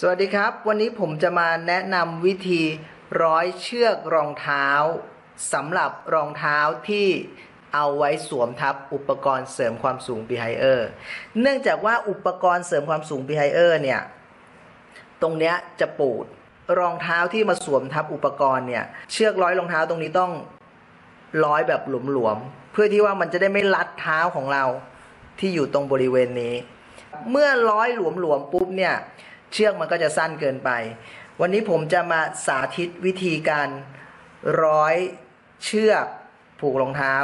สวัสดีครับ วันนี้ผมจะมาแนะนำวิธีร้อยเชือกรองเท้าสำหรับรองเท้าที่เอาไว้สวมทับอุปกรณ์เสริมความสูง b e h i e r เนื่องจากว่าอุปกรณ์เสริมความสูง b e h i e r เนี่ย ตรงเนี้ยจะปูดรองเท้าที่มาสวมทับอุปกรณ์เนี่ย เชือกร้อยรองเท้าตรงนี้ต้องร้อยแบบหลวมๆเพื่อที่ว่ามันจะได้ไม่ลัดเท้าของเราที่อยู่ตรงบริเวณนี้ เมื่อร้อยหลวมๆปุ๊บเนี่ย เชือกมันก็จะสั้นเกินไป วันนี้ผมจะมาสาธิตวิธีการร้อยเชือกผูกรองเท้า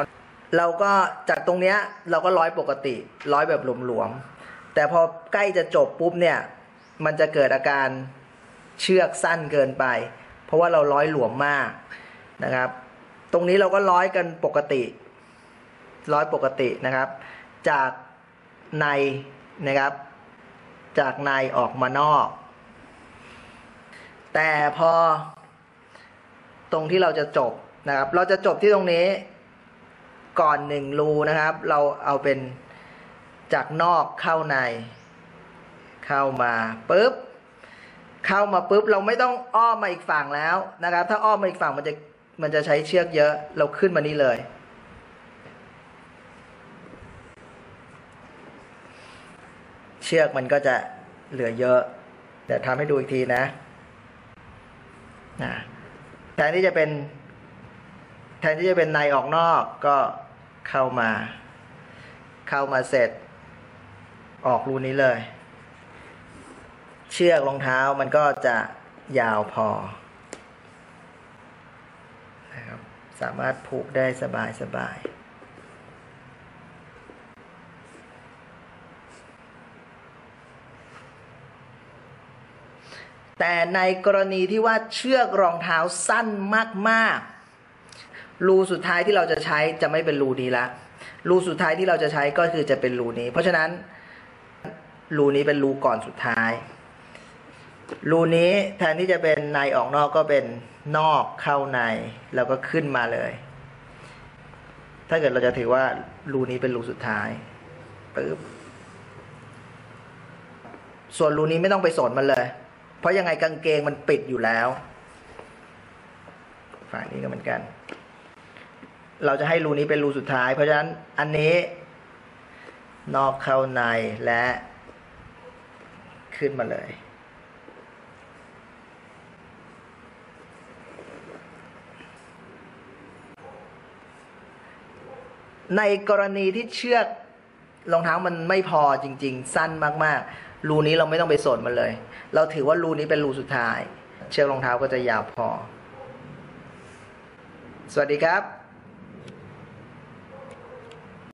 เราก็จากตรงเนี้ยเราก็ร้อยปกติ ร้อยแบบหลวมๆแต่พอใกล้จะจบปุ๊บเนี่ยมันจะเกิดอาการเชือกสั้นเกินไป เพราะว่าเราร้อยหลวมมากนะครับ ตรงนี้เราก็ร้อยกันปกติร้อยปกตินะครับ จากในนะครับ จากในออกมานอก แต่พอ ตรงที่เราจะจบนะครับ เราจะจบที่ตรงนี้ก่อนหนึ่งรูนะครับ เราเอาเป็นจากนอกเข้าใน เข้ามาปุ๊บเข้ามาปุ๊บเราไม่ต้องอ้อมมาอีกฝั่งแล้วนะครับ ถ้าอ้อมมาอีกฝั่งมันจะมันจะใช้เชือกเยอะ เราขึ้นมานี่เลย ชือกมันก็จะเหลือเยอะเดี๋ยวทำให้ดูอีกทีนะนะแทนที่จะเป็น แทนที่จะเป็นในออกนอกก็เข้ามา เข้ามาเสร็จ ออกรูนี้เลย เชือกรองเท้ามันก็จะยาวพอนะครับสามารถผูกได้สบายสบาย แต่ในกรณีที่ว่าเชือกรองเท้าสั้นมากๆ รูสุดท้ายที่เราจะใช้จะไม่เป็นรูนี้ละ รูสุดท้ายที่เราจะใช้ก็คือจะเป็นรูนี้ เพราะฉะนั้นรูนี้เป็นรูก่อนสุดท้าย รูนี้แทนที่จะเป็นในออกนอกก็เป็นนอกเข้าใน แล้วก็ขึ้นมาเลย ถ้าเกิดเราจะถือว่ารูนี้เป็นรูสุดท้ายปึ๊บส่วนรูนี้ไม่ต้องไปสนมันเลย เพราะยังไงกางเกงมันปิดอยู่แล้ว ฝั่งนี้ก็เหมือนกัน เราจะให้รูนี้เป็นรูสุดท้าย เพราะฉะนั้นอันนี้นอกเข้าในและขึ้นมาเลย ในกรณีที่เชือก รองเท้ามันไม่พอจริง ๆ สั้นมากๆ รูนี้เราไม่ต้องไปสนมันเลย เราถือว่ารูนี้เป็นรูสุดท้าย เชือกรองเท้าก็จะยาวพอ สวัสดีครับ